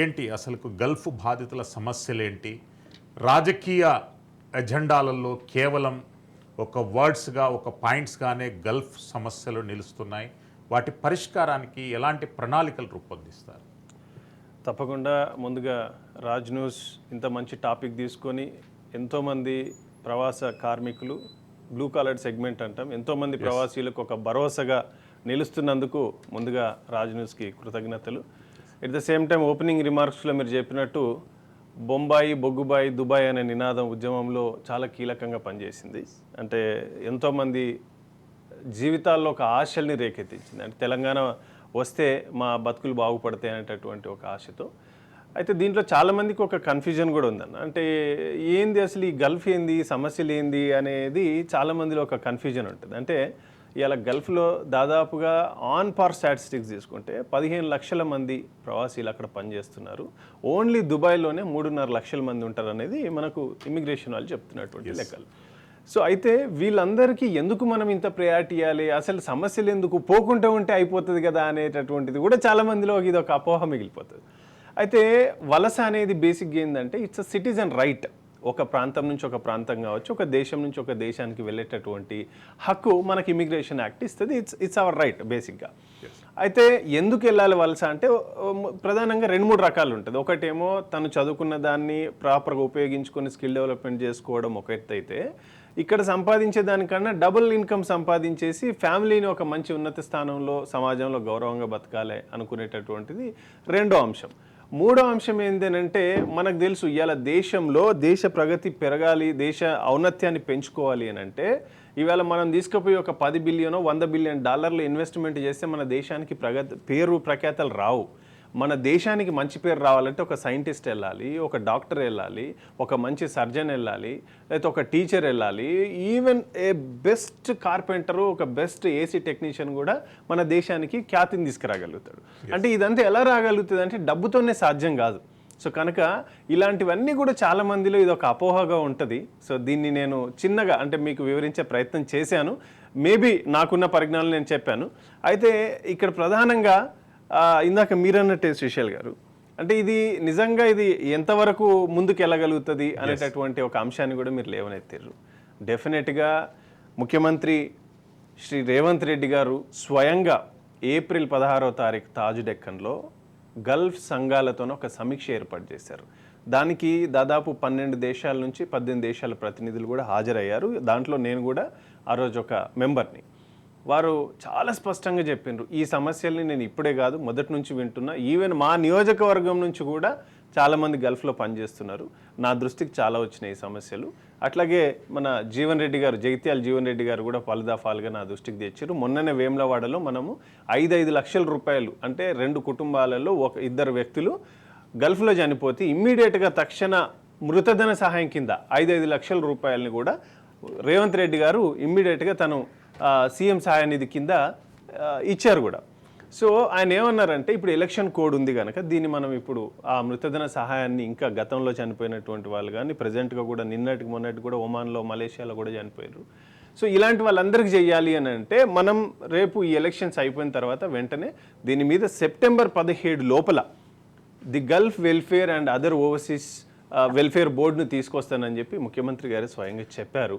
ఏంటి అసలు గల్ఫ్ బాధితుల సమస్యలేంటి? రాజకీయ ఎజెండాలలో కేవలం ఒక వర్డ్స్గా ఒక పాయింట్స్గానే గల్ఫ్ సమస్యలు నిలుస్తున్నాయి. వాటి పరిష్కారానికి ఎలాంటి ప్రణాళికలు రూపొందిస్తారు? తప్పకుండా ముందుగా రాజ్ న్యూస్ ఇంత మంచి టాపిక్ తీసుకొని ఎంతోమంది ప్రవాస కార్మికులు బ్లూ కాలర్ సెగ్మెంట్ అంటాం ఎంతోమంది ప్రవాసీలకు ఒక భరోసాగా నిలుస్తున్నందుకు ముందుగా రాజ్ న్యూస్కి కృతజ్ఞతలు. At the same time opening రిమార్క్స్లో మీరు చెప్పినట్టు బొంబాయి బొగ్గుబాయి దుబాయ్ అనే నినాదం ఉద్యమంలో చాలా కీలకంగా పనిచేసింది. అంటే ఎంతోమంది జీవితాల్లో ఒక ఆశల్ని రేకెత్తించింది. అంటే తెలంగాణ వస్తే మా బతుకులు బాగుపడతాయి అనేటటువంటి ఒక ఆశతో. అయితే దీంట్లో చాలామందికి ఒక కన్ఫ్యూజన్ కూడా ఉందన్న. అంటే ఏంది అసలు ఈ గల్ఫ్ ఏంది సమస్యలు ఏంది అనేది చాలామందిలో ఒక కన్ఫ్యూజన్ ఉంటుంది. అంటే ఇవాళ గల్ఫ్లో దాదాపుగా ఆన్ పార్ స్టాటిస్టిక్స్ తీసుకుంటే పదిహేను లక్షల మంది ప్రవాసీలు అక్కడ పనిచేస్తున్నారు. ఓన్లీ దుబాయ్లోనే మూడున్నర లక్షల మంది ఉంటారు అనేది మనకు ఇమిగ్రేషన్ వాళ్ళు చెప్తున్నటువంటి లెక్కలు. సో అయితే వీళ్ళందరికీ ఎందుకు మనం ఇంత ప్రయారిటీ ఇవ్వాలి అసలు సమస్యలు ఎందుకు? పోకుంటూ ఉంటే అయిపోతుంది కదా అనేటటువంటిది కూడా చాలా మందిలో ఇది ఒక అపోహ మిగిలిపోతుంది. అయితే వలస అనేది బేసిక్గా ఏంటంటే ఇట్స్ అ సిటిజన్ రైట్ ఒక ప్రాంతం నుంచి ఒక ప్రాంతం కావచ్చు ఒక దేశం నుంచి ఒక దేశానికి వెళ్ళేటటువంటి హక్కు మనకి ఇమిగ్రేషన్ యాక్ట్ ఇస్తుంది. ఇట్స్ ఇట్స్ అవర్ రైట్ బేసిక్గా అయితే ఎందుకు వెళ్ళాలి వలస అంటే ప్రధానంగా రెండు మూడు రకాలు ఉంటుంది. ఒకటేమో తను చదువుకున్న దాన్ని ప్రాపర్గా ఉపయోగించుకొని స్కిల్ డెవలప్మెంట్ చేసుకోవడం ఒక ఎత్తు అయితే ఇక్కడ సంపాదించే దానికన్నా డబుల్ ఇన్కమ్ సంపాదించేసి ఫ్యామిలీని ఒక మంచి ఉన్నత స్థానంలో సమాజంలో గౌరవంగా బతకాలి అనుకునేటటువంటిది రెండో అంశం. మూడో అంశం ఏంటంటే మనకు తెలుసు ఇవాళ దేశంలో దేశ ప్రగతి పెరగాలి దేశ ఔన్నత్యాన్ని పెంచుకోవాలి అని అంటే ఇవాళ మనం తీసుకుపోయి ఒక పది బిలియనో వంద బిలియన్ డాలర్లు ఇన్వెస్ట్మెంట్ చేస్తే మన దేశానికి ప్రగతి పేరు ప్రఖ్యాతలు రావు. మన దేశానికి మంచి పేరు రావాలంటే ఒక సైంటిస్ట్ వెళ్ళాలి ఒక డాక్టర్ వెళ్ళాలి ఒక మంచి సర్జన్ వెళ్ళాలి లేకపోతే ఒక టీచర్ వెళ్ళాలి. ఈవెన్ ఏ బెస్ట్ కార్పెంటరు ఒక బెస్ట్ ఏసీ టెక్నీషియన్ కూడా మన దేశానికి ఖ్యాతిని తీసుకురాగలుగుతాడు. అంటే ఇదంతా ఎలా రాగలుగుతుంది అంటే డబ్బుతోనే సాధ్యం కాదు. సో కనుక ఇలాంటివన్నీ కూడా చాలా మందిలో ఇది ఒక అపోహగా ఉంటుంది. సో దీన్ని నేను చిన్నగా అంటే మీకు వివరించే ప్రయత్నం చేశాను. మేబీ నాకున్న పరిజ్ఞానం నేను చెప్పాను. అయితే ఇక్కడ ప్రధానంగా ఇందాక మీరన్నట్టే సుశీల్ గారు అంటే ఇది నిజంగా ఇది ఎంతవరకు ముందుకు వెళ్ళగలుగుతుంది అనేటటువంటి ఒక అంశాన్ని కూడా మీరు లేవనెత్తారు డెఫినెట్గా ముఖ్యమంత్రి శ్రీ రేవంత్ రెడ్డి గారు స్వయంగా ఏప్రిల్ పదహారో తారీఖు తాజు డెక్కన్లో గల్ఫ్ సంఘాలతోనే ఒక సమీక్ష ఏర్పాటు చేశారు. దానికి దాదాపు పన్నెండు దేశాల నుంచి పద్దెనిమిది దేశాల ప్రతినిధులు కూడా హాజరయ్యారు. దాంట్లో నేను కూడా ఆ రోజు ఒక మెంబర్ని. వారు చాలా స్పష్టంగా చెప్పిండ్రు ఈ సమస్యల్ని నేను ఇప్పుడే కాదు మొదటి నుంచి వింటున్నా. ఈవెన్ మా నియోజకవర్గం నుంచి కూడా చాలామంది గల్ఫ్లో పనిచేస్తున్నారు. నా దృష్టికి చాలా వచ్చినాయి ఈ సమస్యలు. అట్లాగే మన జీవన్ రెడ్డి గారు జగిత్యాల జీవన్ రెడ్డి గారు కూడా పలుదఫాలుగా నా దృష్టికి తెచ్చారు మొన్ననే వేములవాడలో మనము ఐదు ఐదు లక్షల రూపాయలు అంటే రెండు కుటుంబాలలో ఒక ఇద్దరు వ్యక్తులు గల్ఫ్లో చనిపోతే ఇమ్మీడియట్గా తక్షణ మృతధన సహాయం కింద ఐదు ఐదు లక్షల రూపాయలని కూడా రేవంత్ రెడ్డి గారు ఇమ్మీడియట్గా తను సీఎం సహాయనిధి కింద ఇచ్చారు కూడా. సో ఆయన ఏమన్నారంటే ఇప్పుడు ఎలక్షన్ కోడ్ ఉంది కనుక దీన్ని మనం ఇప్పుడు ఆ మృతధన సహాయాన్ని ఇంకా గతంలో చనిపోయినటువంటి వాళ్ళు కానీ ప్రజెంట్గా కూడా నిన్నటికి మొన్నటి కూడా ఒమాన్లో మలేషియాలో కూడా చనిపోయారు సో ఇలాంటి వాళ్ళందరికీ చేయాలి అని అంటే మనం రేపు ఈ ఎలక్షన్స్ అయిపోయిన తర్వాత వెంటనే దీని మీద సెప్టెంబర్ పదిహేడు లోపల the Gulf welfare and other overseas welfare బోర్డును తీసుకొస్తానని చెప్పి ముఖ్యమంత్రి గారు స్వయంగా చెప్పారు.